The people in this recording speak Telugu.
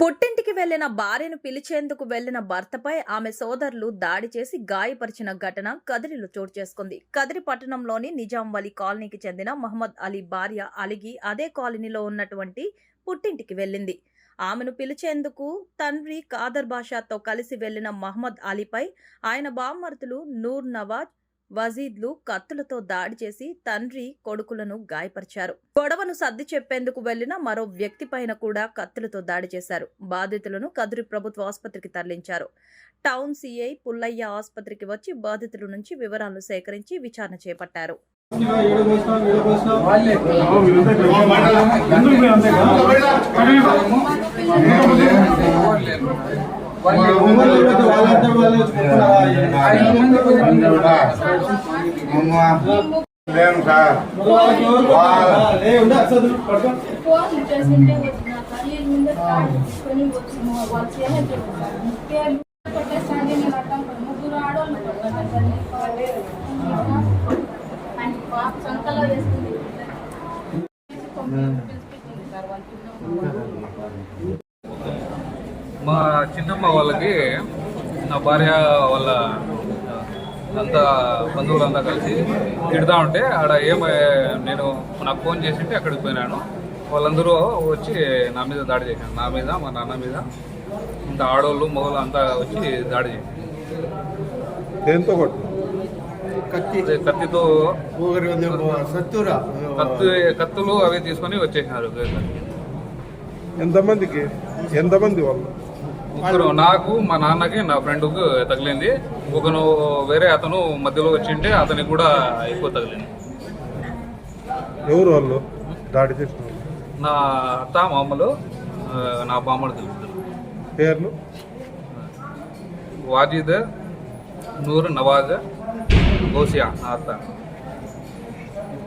పుట్టింటికి వెళ్ళిన భార్యను పిలిచేందుకు వెళ్ళిన భర్తపై ఆమె సోదరులు దాడి చేసి గాయపరిచిన ఘటన కదిరిలో చోటు చేసుకుంది. కదిరి పట్టణంలోని నిజాం వలి కాలనీకి చెందిన మహమ్మద్ అలీ భార్య అలిగి అదే కాలనీలో ఉన్నటువంటి పుట్టింటికి వెళ్ళింది. ఆమెను పిలిచేందుకు తండ్రి కాదర్ బాషాతో కలిసి వెళ్ళిన మహమ్మద్ అలీపై ఆయన బామ్మర్తులు నూర్ నవాజ్ వజీద్లు కత్తులతో దాడి చేసి తండ్రి కొడుకులను గాయపరిచారు. గొడవను సర్ది చెప్పేందుకు వెళ్ళిన మరో వ్యక్తి పైన కూడా కత్తులతో దాడి చేశారు. బాధితులను కదురి ప్రభుత్వ ఆసుపత్రికి తరలించారు. టౌన్ సిఐ పుల్లయ్య ఆసుపత్రికి వచ్చి బాధితుల నుంచి వివరాలు సేకరించి విచారణ చేపట్టారు. లేను సార్ మా చిన్నమ్మ వాళ్ళకి నా భార్య వాళ్ళ అంతా బంధువులంతా కలిసి తిడతా ఉంటే ఆడ ఏమ నేను నాకు ఫోన్ చేసింటే అక్కడికి పోయినాను. వాళ్ళందరూ వచ్చి నా మీద దాడి చేశారు. నా మీద మా నాన్న మీద. ఇంకా ఆడవాళ్ళు మగవాళ్ళు అంతా వచ్చి దాడి చేశారు. దేంతో కొట్టు? అదే కత్తితో కత్తి కత్తులు అవి తీసుకొని వచ్చేసినారు. ఎంతమందికి? ఎంతమంది వాళ్ళు? ముగ్గురు నాకు మా నాన్నకి నా ఫ్రెండ్కి తగిలింది. ఒకను వేరే అతను మధ్యలో వచ్చింటే అతనికి కూడా ఎక్కువ తగిలింది. ఎవరు వాళ్ళు? దాడి చేసిన? నా అత్త మామలు నా బామ్మడు తెలుస్తుంది పేర్లు? వాజిద్ నూర్ నవాజ్ గోసియా నా అత్త.